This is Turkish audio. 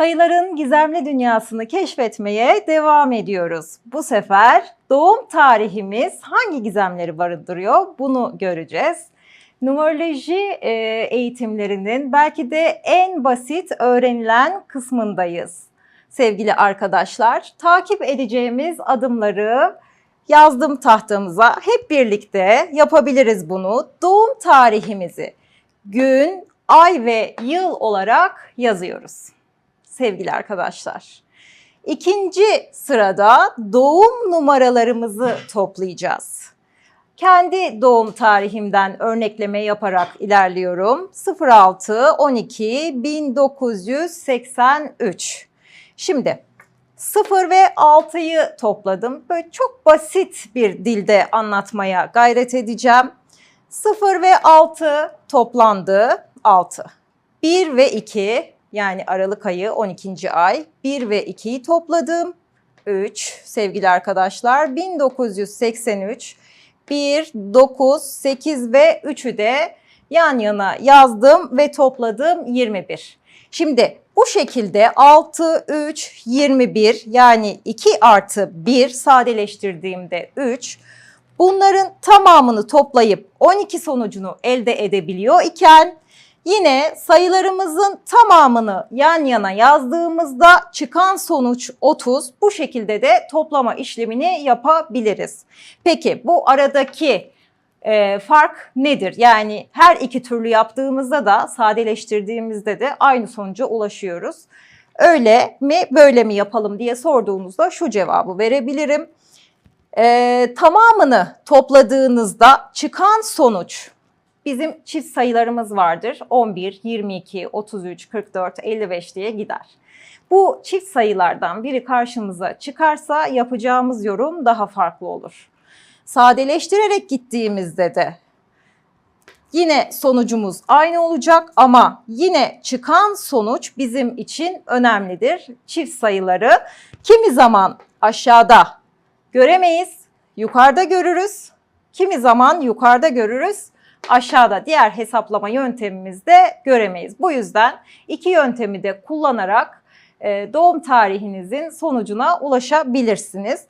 Sayıların gizemli dünyasını keşfetmeye devam ediyoruz. Bu sefer doğum tarihimiz hangi gizemleri barındırıyor bunu göreceğiz. Numeroloji e, eğitimlerinin belki de en basit öğrenilen kısmındayız. Sevgili arkadaşlar, takip edeceğimiz adımları yazdım tahtamıza. Hep birlikte yapabiliriz bunu. Doğum tarihimizi gün, ay ve yıl olarak yazıyoruz sevgili arkadaşlar. İkinci sırada doğum numaralarımızı toplayacağız. Kendi doğum tarihimden örnekleme yaparak ilerliyorum. 06 12 1983. Şimdi 0 ve 6'yı topladım. Böyle çok basit bir dilde anlatmaya gayret edeceğim. 0 ve 6 toplandı. 6. 1 ve 2 yani Aralık ayı 12. ay 1 ve 2'yi topladım. 3 sevgili arkadaşlar 1983 1, 9, 8 ve 3'ü de yan yana yazdım ve topladım 21. Şimdi bu şekilde 6, 3, 21 yani 2 artı 1 sadeleştirdiğimde 3 bunların tamamını toplayıp 12 sonucunu elde edebiliyor iken yine sayılarımızın tamamını yan yana yazdığımızda çıkan sonuç 30 bu şekilde de toplama işlemini yapabiliriz. Peki bu aradaki e, fark nedir? Yani her iki türlü yaptığımızda da sadeleştirdiğimizde de aynı sonuca ulaşıyoruz. Öyle mi böyle mi yapalım diye sorduğunuzda şu cevabı verebilirim. E, tamamını topladığınızda çıkan sonuç bizim çift sayılarımız vardır. 11, 22, 33, 44, 55 diye gider. Bu çift sayılardan biri karşımıza çıkarsa yapacağımız yorum daha farklı olur. Sadeleştirerek gittiğimizde de yine sonucumuz aynı olacak ama yine çıkan sonuç bizim için önemlidir. Çift sayıları kimi zaman aşağıda göremeyiz, yukarıda görürüz. Kimi zaman yukarıda görürüz, aşağıda diğer hesaplama yöntemimizde göremeyiz. Bu yüzden iki yöntemi de kullanarak e, doğum tarihinizin sonucuna ulaşabilirsiniz.